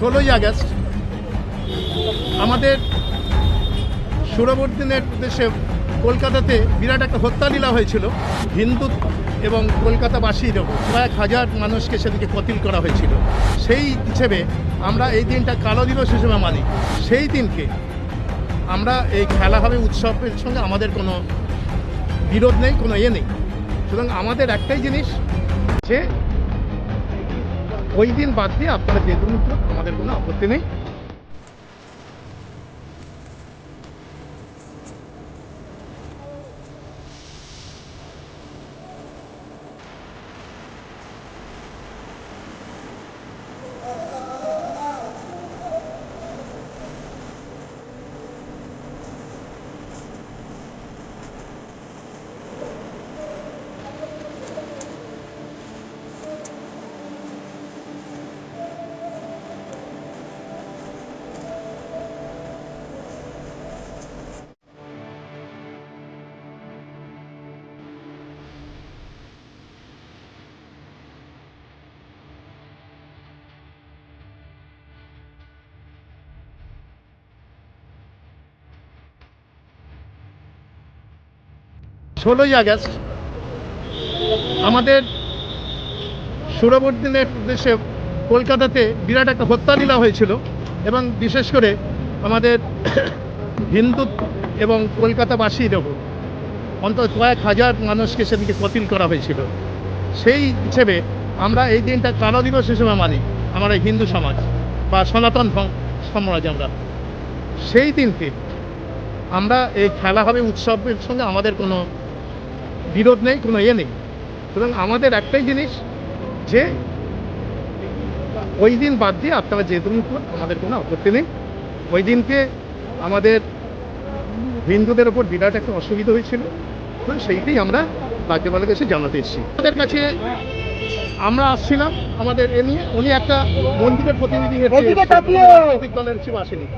ষোলোই আগস্ট, আমাদের সুরবর্দিনের দেশে কলকাতাতে বিরাট একটা হত্যালীলা হয়েছিল। হিন্দু এবং কলকাতাবাসীর কয়েক হাজার মানুষকে সেদিকে কতিল করা হয়েছিল। সেই হিসেবে আমরা এই দিনটা কালো দিবস হিসেবে মানি। সেই দিনকে আমরা এই খেলা হবে উৎসবের সঙ্গে আমাদের কোনো বিরোধ নেই, কোনো ইয়ে নেই। সুতরাং আমাদের একটাই জিনিস যে ওই দিন বাদ দিয়ে আপনারা যে দিন আমাদের কোনো আপত্তি নেই। ষোলোই আগস্ট আমাদের সুরবর্দিনের দেশে কলকাতাতে বিরাট একটা হত্যালীলা হয়েছিল এবং বিশেষ করে আমাদের হিন্দু এবং কলকাতাবাসীর ওপর। অন্তত কয়েক হাজার মানুষকে সেদিকে কতিল করা হয়েছিল। সেই হিসেবে আমরা এই দিনটা কালো দিবস হিসেবে মানি আমার এই হিন্দু সমাজ বা সনাতন সমাজ আমরা। সেই দিনকে আমরা এই খেলা হবে উৎসবের সঙ্গে আমাদের কোনো বিরোধ নেই কোনো ইয়ে নেই। সুতরাং আমাদের একটাই জিনিস যে ওই দিন বাদ দিয়ে আপনারা যে দিন করুন, আমাদের কোনো আপত্তি নেই। ওই দিনকে আমাদের হিন্দুদের ওপর বিরাট একটা অসুবিধা হয়েছিল। তো সেইটাই আমরা রাজ্যপালের কাছে জানাতে এসেছি। আমাদের কাছে আমরা আসছিলাম আমাদের এ নিয়ে উনি একটা মন্দিরের প্রতিনিধি। দলের হিসেবে আসেনি।